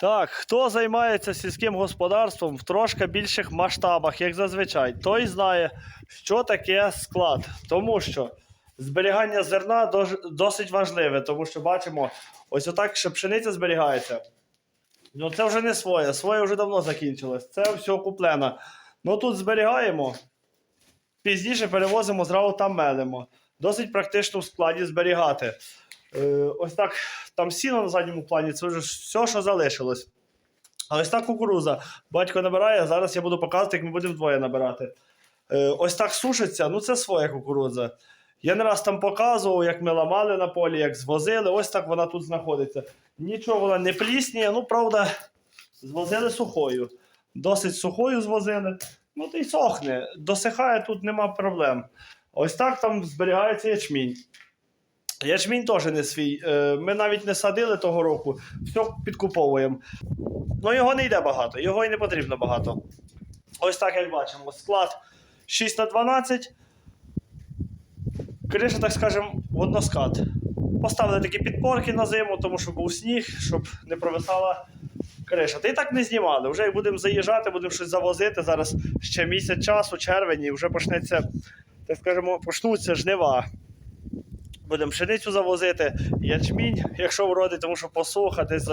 Так, хто займається сільським господарством в трошки більших масштабах, як зазвичай, той знає, що таке склад. Тому що зберігання зерна досить важливе, тому що бачимо, ось отак ще пшениця зберігається. Ну це вже не своє, своє вже давно закінчилось. Це все куплене. Ну тут зберігаємо, пізніше перевозимо, зразу там мелимо. Досить практично в складі зберігати. Е, ось так там сіно на задньому плані, це вже все, що залишилось. А ось так кукуруза. Батько набирає, зараз я буду показувати, як ми будемо вдвоє набирати. Е, ось так сушиться, ну це своя кукурудза. Я не раз там показував, як ми ламали на полі, як звозили. Ось так вона тут знаходиться. Нічого вона не плісніє, ну правда, звозили сухою. Досить сухою звозили. Ну то й сохне. Досихає, тут нема проблем. Ось так там зберігається ячмінь. Ячмінь теж не свій. Е, Ми навіть не садили того року, все підкуповуємо. Ну його не йде багато, його і не потрібно багато. Ось так, як бачимо, склад 6 на 12. Криша, так скажемо, односкат. Поставили такі підпорки на зиму, тому що був сніг, щоб не провисала криша. Та і так не знімали. Вже як будемо заїжджати, будемо щось завозити. Зараз ще місяць часу, червень, і вже почнеться, так скажемо, почнуться жнива. Будемо пшеницю завозити, ячмінь, якщо вродить, тому що посуха, десь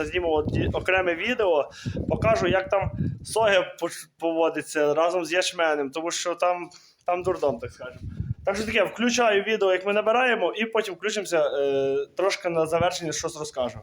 окреме відео, покажу, як там соя поводиться разом з ячменем, тому що там, там дурдом, так скажемо. Так що таке, включаю відео, як ми набираємо, і потім включимося е, трошки на завершення щось розкажу.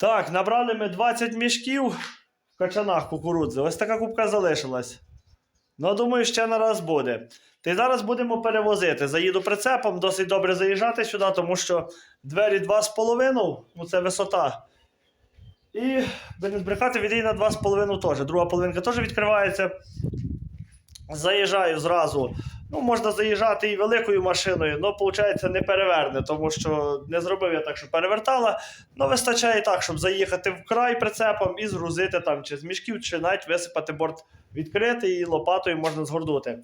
Так, набрали ми 20 мішків в качанах кукурудзи. Ось така кубка залишилась. Ну, думаю, ще на раз буде. Та й зараз будемо перевозити. Заїду прицепом, досить добре заїжджати сюди, тому що двері 2,5, ну це висота. І би не збрехати, відій на 2,5 теж. Друга половинка теж відкривається. Заїжджаю зразу. Ну, можна заїжджати і великою машиною, але виходить не переверне, тому що не зробив я так, що перевертала. Ну, вистачає так, щоб заїхати в край прицепом і згрузити там чи з мішків, чи навіть висипати борт відкритий і лопатою можна згорнути.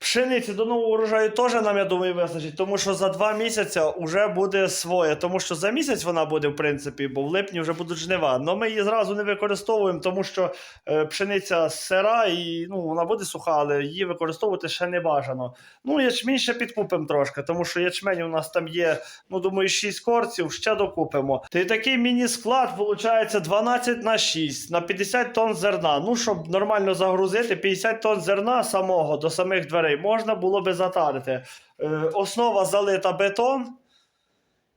Пшениці до нового урожаю теж нам, я думаю, вистачить, тому що за два місяці вже буде своє. Тому що за місяць вона буде, в принципі, бо в липні вже будуть жнива. Але ми її зразу не використовуємо, тому що е, пшениця сира і ну, вона буде суха, але її використовувати ще не бажано. Ну, ячмінь ще підкупимо трошки, тому що ячмень у нас там є, ну думаю, 6 корців, ще докупимо. Та й такий міні-склад виходить 12 на 6, на 50 тонн зерна. Ну, щоб нормально загрузити, 50 тонн зерна самого до самих дверей можна було би затарити. Е, основа залита бетон.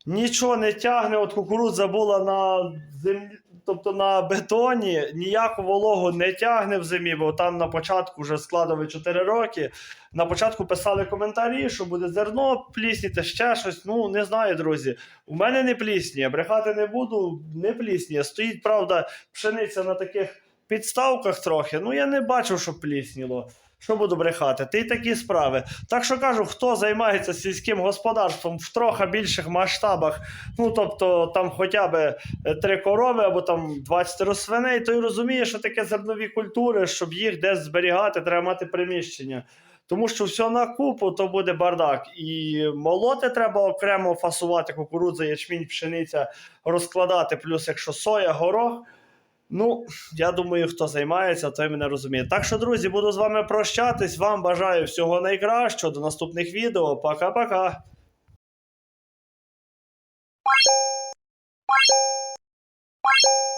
Нічого не тягне, от кукурудза була на землі, тобто на бетоні, ніяку вологу не тягне в зимі, бо там на початку вже складові 4 роки. На початку писали коментарі, що буде зерно плісніти, ще щось. Ну, не знаю, друзі. У мене не плісніє, брехати не буду, не плісніє. Стоїть, правда, пшениця на таких підставках трохи. Ну, я не бачив, що плісніло. Що буду брехати? Ти й такі справи. Так що кажу, хто займається сільським господарством в трохи більших масштабах, ну тобто там хоча б е, три корови або там 20 свиней, той розуміє, що таке зернові культури, щоб їх десь зберігати, треба мати приміщення. Тому що все на купу, то буде бардак. І молоти треба окремо фасувати, кукурудза, ячмінь, пшениця, розкладати, плюс якщо соя, горох. Ну, я думаю, хто займається, той мене розуміє. Так що, друзі, буду з вами прощатись. Вам бажаю всього найкращого. До наступних відео. Пока-пока. you